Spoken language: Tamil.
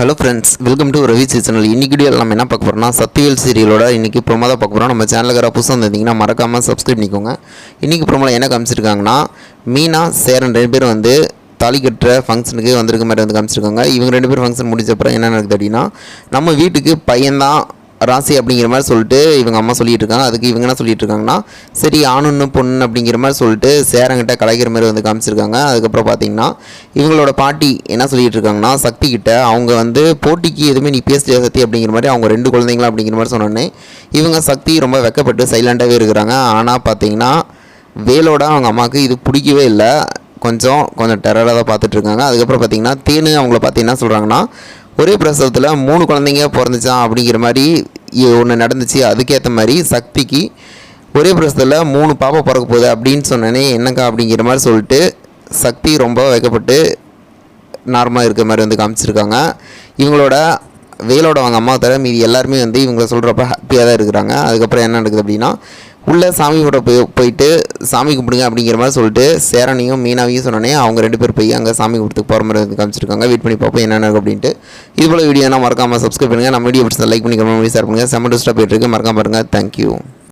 Hello friends welcome to Ravi channel இன்றைக்கி வீடியோ நம்ம என்ன பார்க்க போகிறோம்னா சத்தியல் சீரியலோட இன்னைக்கு ப்ரோமோ தான் பார்க்க போகிறோம் நம்ம சேனலுக்கு புதுசாக வந்திருந்தீங்கன்னா மறக்காமல் சப்ஸ்கிரைப் பண்ணிக்கோங்க. இன்னைக்கு ப்ரோமோவில் என்ன காமிச்சிருக்காங்கன்னா மீனா சேரன் ரெண்டு பேரும் வந்து தாலி கட்டுற ஃபங்க்ஷனுக்கு வந்திருக்க மாதிரி வந்து காமிச்சிருக்காங்க. இவங்க ரெண்டு பேரும் ஃபங்க்ஷன் முடிச்ச அப்புறம் என்ன நடக்குது அப்படின்னா நம்ம வீட்டுக்கு பையன்தான் ராசி அப்படிங்கிற மாதிரி சொல்லிட்டு இவங்க அம்மா சொல்லிட்டு இருக்காங்க அதுக்கு இவங்க என்ன சொல்லிட்டு இருக்காங்கன்னா சரி ஆணுன்னு பொண்ணு அப்படிங்கிற மாதிரி சொல்லிட்டு சேரங்கிட்ட கலைக்கிற மாதிரி வந்து காமிச்சிருக்காங்க. அதுக்கப்புறம் பார்த்தீங்கன்னா இவங்களோட பாட்டி என்ன சொல்லிட்டு இருக்காங்கன்னா சக்தி கிட்ட அவங்க வந்து போட்டிக்கு எதுவுமே நீ பேசலையா சக்தி அப்படிங்கிற மாதிரி அவங்க ரெண்டு குழந்தைங்களா அப்படிங்கிற மாதிரி சொன்னோன்னே இவங்க சக்தி ரொம்ப வெக்கப்பட்டு சைலண்டாகவே இருக்கிறாங்க. ஆனால் பார்த்தீங்கன்னா வேலோட அவங்க அம்மாவுக்கு இது பிடிக்கவே இல்லை. கொஞ்சம் கொஞ்சம் டெரராக தான் பார்த்துட்ருக்காங்க. அதுக்கப்புறம் பார்த்தீங்கன்னா தேனு அவங்கள பார்த்து என்ன சொல்கிறாங்கன்னா ஒரே பிரசவத்தில் மூணு குழந்தைங்க பிறந்துச்சான் அப்படிங்கிற மாதிரி ஒன்று நடந்துச்சு. அதுக்கேற்ற மாதிரி சக்திக்கு ஒரே பிரசவத்தில் மூணு பாப்பா பிறக்க போகுது அப்படின்னு சொன்னேனே என்னக்கா அப்படிங்கிற மாதிரி சொல்லிட்டு சக்தி ரொம்ப வைக்கப்பட்டு நார்மலாக இருக்க மாதிரி வந்து காமிச்சிருக்காங்க. இவங்களோட வேலோட அவங்க அம்மா தவிர மீதி எல்லாருமே வந்து இவங்கள சொல்கிறப்ப ஹாப்பியாக தான் இருக்கிறாங்க. அதுக்கப்புறம் என்ன நடக்குது அப்படின்னா உள்ளே சாமி கூட போய் போயிட்டு சாமி கும்பிடுங்க அப்படிங்கிற மாதிரி சொல்லிட்டு சேரனையும் மீனாவையும் சொன்னோன்னே அவங்க ரெண்டு பேர் போய் அங்கே சாமி கொடுத்துக்கு போகிற மாதிரி வந்து காமிச்சிருக்காங்க. வெயிட் பண்ணி பார்ப்போம் என்ன நடக்கும் அப்படின்ட்டு. இது போல் வீடியோ மறக்காமல் சப்ஸ்கிரைப் பண்ணுங்கள் நம்ம வீடியோ பிடிச்சா லைக் பண்ணிக்கிற மாதிரி ஷேர் பண்ணுங்கள் செம்ம டிஸ்டாக போயிட்டுருக்கு மறக்காம பாருங்கள் தேங்க்யூ